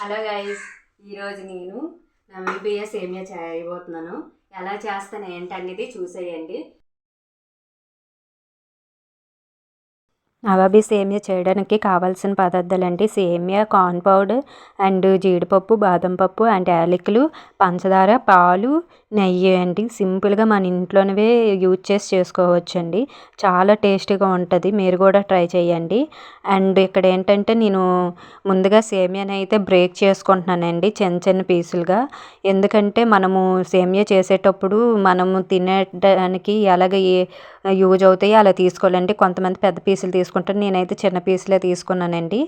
Hello guys ఈరోజు నేను Namibia సేమియా చేయబోతున్నాను. ఎలా చేస్తాను ఏంటనేది చూసేయండి. నవాబీ సేమియా చేయడానికి కావాల్సిన పదార్థాలు అంటే సేమియా కార్న్ పౌడర్ అండ్ జీడిపప్పు బాదం పప్పు అండ్ యాలకులు పంచదార పాలు నెయ్యి అండి. సింపుల్గా మన ఇంట్లోనే యూజ్ చేసి చేసుకోవచ్చండి. చాలా టేస్టీగా ఉంటుంది. మీరు కూడా ట్రై చేయండి అండ్ ఇక్కడ ఏంటంటే నేను ముందుగా సేమియాని అయితే బ్రేక్ చేసుకుంటున్నానండి చిన్న చిన్న పీసులుగా. ఎందుకంటే మనము సేమియా చేసేటప్పుడు మనము తినడానికి ఎలాగ యూజ్ అవుతాయి అలా తీసుకోవాలండి. కొంతమంది పెద్ద పీసులు తీసుకుంటారు. నేనైతే చిన్న పీసులే తీసుకున్నానండి.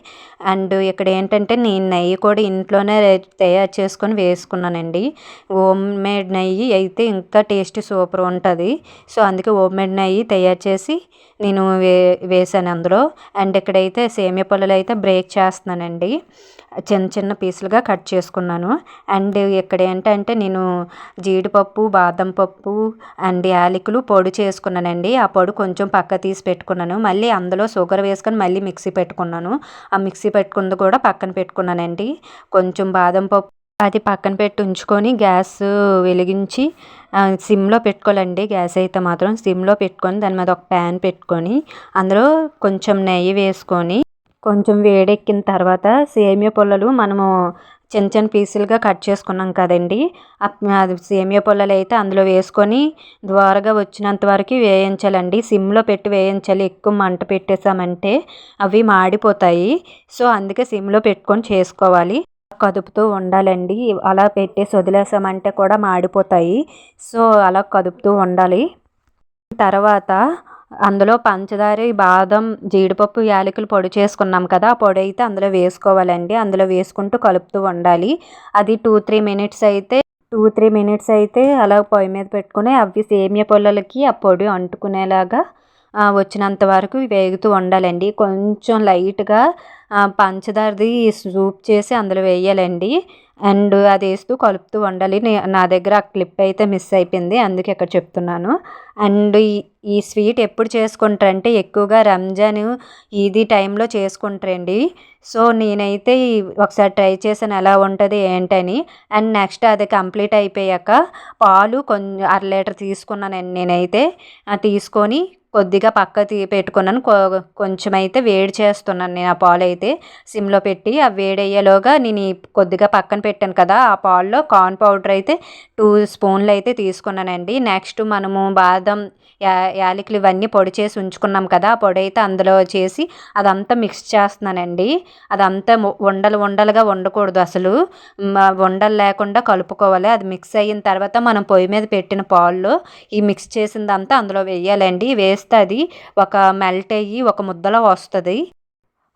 అండ్ ఇక్కడ ఏంటంటే నేను నెయ్యి కూడా ఇంట్లోనే తయారు చేసుకొని వేసుకున్నానండి. హోమ్ మేడ్ నెయ్యి నెయ్యి అయితే ఇంకా టేస్ట్ సూపర్ ఉంటుంది. సో అందుకే హోమ్ మేడ్ నెయ్యి తయారు చేసి నేను వే వేసాను అందులో. అండ్ ఇక్కడైతే సేమియా పుల్లలు అయితే బ్రేక్ చేస్తున్నానండి. చిన్న చిన్న పీసులుగా కట్ చేసుకున్నాను. అండ్ ఇక్కడ ఏంటంటే నేను జీడిపప్పు బాదం పప్పు అండ్ యాలకులు పొడి చేసుకున్నానండి. ఆ పొడి కొంచెం పక్క తీసి పెట్టుకున్నాను. మళ్ళీ అందులో షుగర్ వేసుకొని మళ్ళీ మిక్సీ పెట్టుకున్నాను. ఆ మిక్సీ పెట్టుకుంది కూడా పక్కన పెట్టుకున్నానండి. కొంచెం బాదం పప్పు అది పక్కన పెట్టి ఉంచుకొని గ్యాస్ వెలిగించి సిమ్లో పెట్టుకోవాలండి. గ్యాస్ అయితే మాత్రం సిమ్లో పెట్టుకొని దాని మీద ఒక ప్యాన్ పెట్టుకొని అందులో కొంచెం నెయ్యి వేసుకొని కొంచెం వేడెక్కిన తర్వాత సేమియా పుల్లలు మనము చిన్న చిన్న పీసులుగా కట్ చేసుకున్నాం కదండి. అది సేమియా పుల్లలు అయితే అందులో వేసుకొని ద్వారగా వచ్చినంత వరకు వేయించాలండి. సిమ్లో పెట్టి వేయించాలి. ఎక్కువ మంట పెట్టేసామంటే అవి మాడిపోతాయి. సో అందుకే సిమ్లో పెట్టుకొని చేసుకోవాలి. కదుపుతూ ఉండాలండి. అలా పెట్టేసి వదిలేసామంటే కూడా మాడిపోతాయి. సో అలా కదుపుతూ ఉండాలి. తర్వాత అందులో పంచదార బాదం జీడిపప్పు యాలకులు పొడి చేసుకున్నాం కదా ఆ పొడి అయితే అందులో వేసుకోవాలండి. అందులో వేసుకుంటూ కలుపుతూ ఉండాలి. అది టూ త్రీ మినిట్స్ అయితే టూ త్రీ మినిట్స్ అయితే అలా పొయ్యి మీద పెట్టుకుని అవి సేమియా పొల్లలకి ఆ పొడి అంటుకునేలాగా వచ్చినంత వరకు వేగుతూ ఉండాలండి. కొంచెం లైట్గా పంచదారది సూప్ చేసి అందులో వేయాలండి. అండ్ అది వేస్తూ కలుపుతూ ఉండాలి. నా దగ్గర ఆ క్లిప్ అయితే మిస్ అయిపోయింది. అందుకే ఇక్కడ చెప్తున్నాను. అండ్ ఈ స్వీట్ ఎప్పుడు చేసుకుంటారంటే ఎక్కువగా రంజాన్ ఇది టైంలో చేసుకుంటారండి. సో నేనైతే ఒకసారి ట్రై చేశాను ఎలా ఉంటుంది ఏంటని. అండ్ నెక్స్ట్ అది కంప్లీట్ అయిపోయాక పాలు కొంచెం అర లీటర్ తీసుకున్నాను నేనైతే. తీసుకొని కొద్దిగా పక్క తీ పెట్టుకున్నాను. కొంచెం అయితే వేడి చేస్తున్నాను నేను ఆ పాలు అయితే సిమ్లో పెట్టి ఆ వేడయ్యేలోగా నేను కొద్దిగా పక్కన పెట్టాను కదా ఆ పాల్లో కార్న్ పౌడర్ అయితే టూ స్పూన్లు అయితే తీసుకున్నానండి. నెక్స్ట్ మనము బాదం యా యాలకులు ఇవన్నీ పొడి చేసి ఉంచుకున్నాం కదా ఆ పొడి అయితే అందులో చేసి అదంతా మిక్స్ చేస్తున్నానండి. అదంతా ఉండలు ఉండలుగా ఉండకూడదు అసలు. ఉండలు లేకుండా కలుపుకోవాలి. అది మిక్స్ అయిన తర్వాత మనం పొయ్యి మీద పెట్టిన పాల్లో ఈ మిక్స్ చేసిందంతా అందులో వేయాలండి. వేస్తే అది ఒక మెల్ట్ అయ్యి ఒక ముద్దలో వస్తుంది.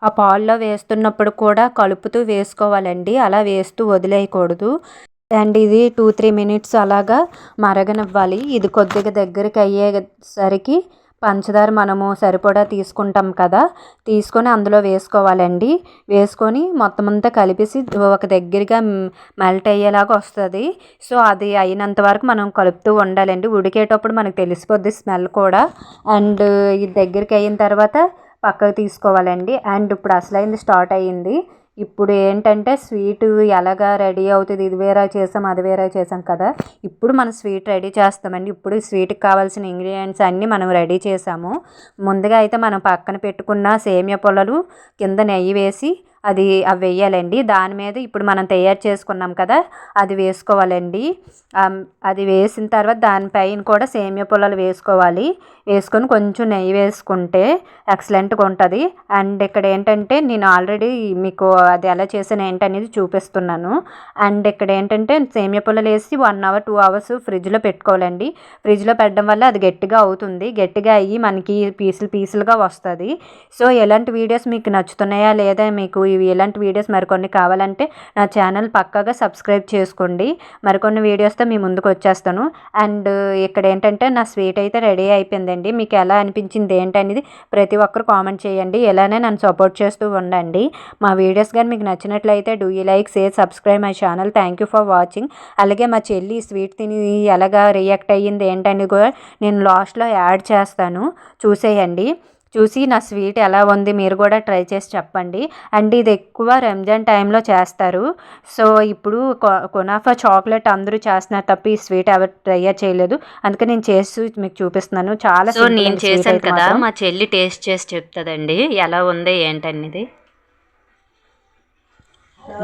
ఆ పాల్లో వేస్తున్నప్పుడు కూడా కలుపుతూ వేసుకోవాలండి. అలా వేస్తూ వదిలేయకూడదు. అండ్ ఇది టూ త్రీ మినిట్స్ అలాగా మరగనివ్వాలి. ఇది కొద్దిగా దగ్గరికి అయ్యేసరికి పంచదార మనము సరిపడా తీసుకుంటాం కదా తీసుకొని అందులో వేసుకోవాలండి. వేసుకొని మొత్తం అంతా కలిపేసి ఒక దగ్గరగా మెల్ట్ అయ్యేలాగా వస్తుంది. సో అది అయినంత వరకు మనం కలుపుతూ ఉండాలండి. ఉడికేటప్పుడు మనకు తెలిసిపోద్ది స్మెల్ కూడా. అండ్ ఇది దగ్గరికి అయిన తర్వాత పక్కకు తీసుకోవాలండి. అండ్ ఇప్పుడు అసలైంది స్టార్ట్ అయ్యింది. ఇప్పుడు ఏంటంటే స్వీట్ ఎలాగా రెడీ అవుతుంది ఇది వేరే చేసాం అది వేరే చేసాం కదా. ఇప్పుడు మనం స్వీట్ రెడీ చేస్తామండి. ఇప్పుడు స్వీట్కి కావాల్సిన ఇంగ్రీడియంట్స్ అన్నీ మనం రెడీ చేసాము. ముందుగా అయితే మనం పక్కన పెట్టుకున్న సేమియా పొలలు కింద నెయ్యి వేసి అది అవి వేయాలండి. దాని మీద ఇప్పుడు మనం తయారు చేసుకున్నాం కదా అది వేసుకోవాలండి. అది వేసిన తర్వాత దానిపైన కూడా సేమియా పొలాలు వేసుకోవాలి. వేసుకొని కొంచెం నెయ్యి వేసుకుంటే ఎక్సలెంట్గా ఉంటుంది. అండ్ ఇక్కడ ఏంటంటే నేను ఆల్రెడీ మీకు అది ఎలా చేసాను ఏంటనేది చూపిస్తున్నాను. అండ్ ఇక్కడ ఏంటంటే సేమియా పుల్లలు వేసి వన్ అవర్ టూ అవర్స్ ఫ్రిడ్జ్లో పెట్టుకోవాలండి. ఫ్రిడ్జ్లో పెట్టడం వల్ల అది గట్టిగా అవుతుంది. గట్టిగా అయ్యి మనకి పీసులు పీసులుగా వస్తుంది. సో ఎలాంటి వీడియోస్ మీకు నచ్చుతున్నాయా లేదా మీకు ఇవి ఎలాంటి వీడియోస్ మరికొన్ని కావాలంటే నా ఛానల్ పక్కాగా సబ్స్క్రైబ్ చేసుకోండి. మరికొన్ని వీడియోస్తో మీ ముందుకు వచ్చేస్తాను. అండ్ ఇక్కడ ఏంటంటే నా స్వీట్ అయితే రెడీ అయిపోయింది చేయండి. మీకు ఎలా అనిపించింది ఏంటనేది ప్రతి ఒక్కరు కామెంట్ చేయండి. ఇలానే నన్ను సపోర్ట్ చేస్తూ ఉండండి. మా వీడియోస్ కానీ మీకు నచ్చినట్లయితే do you like share subscribe my channel. Thank you for watching. అలాగే మా చెల్లి స్వీట్ తిని ఎలాగా రియాక్ట్ అయ్యింది ఏంటని కూడా నేను లాస్ట్లో యాడ్ చేస్తాను. చూసేయండి. చూసి నా స్వీట్ ఎలా ఉంది మీరు కూడా ట్రై చేసి చెప్పండి. అండ్ ఇది ఎక్కువ రంజాన్ టైంలో చేస్తారు. సో ఇప్పుడు కునాఫా చాక్లెట్ అందరూ చేస్తున్నారు తప్ప ఈ స్వీట్ ఎవరు ట్రై చేయలేదు. అందుకే నేను చేసి మీకు చూపిస్తున్నాను. చాలా సో నేను చేశాను కదా. మా చెల్లి టేస్ట్ చేసి చెప్తుందండి. ఎలా ఉంది ఏంటనేది?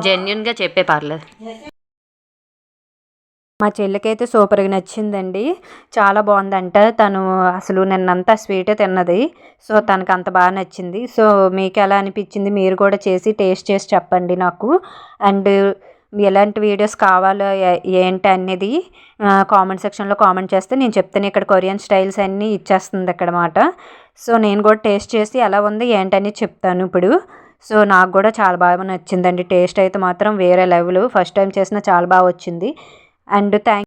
జెన్యున్గా చెప్పే పర్లేదు. మా చెల్లికైతే సూపర్గా నచ్చిందండి. చాలా బాగుందంట. తను అసలు నిన్నంతా స్వీటే తిన్నది. సో తనకు అంత బాగా నచ్చింది. సో మీకు ఎలా అనిపించింది మీరు కూడా చేసి టేస్ట్ చేసి చెప్పండి నాకు. అండ్ ఎలాంటి వీడియోస్ కావాలో ఏ- ఏంటి అనేది కామెంట్ సెక్షన్లో కామెంట్ చేస్తే నేను చెప్తాను. ఇక్కడ కొరియన్ స్టైల్స్ అన్నీ ఇచ్చేస్తుంది ఇక్కడ మాట సో నేను కూడా టేస్ట్ చేసి ఎలా ఉంది ఏంటని చెప్తాను ఇప్పుడు. సో నాకు కూడా చాలా బాగా నచ్చిందండి. టేస్ట్ అయితే మాత్రం వేరే లెవెల్. ఫస్ట్ టైం చేసిన చాలా బాగా వచ్చింది. And thank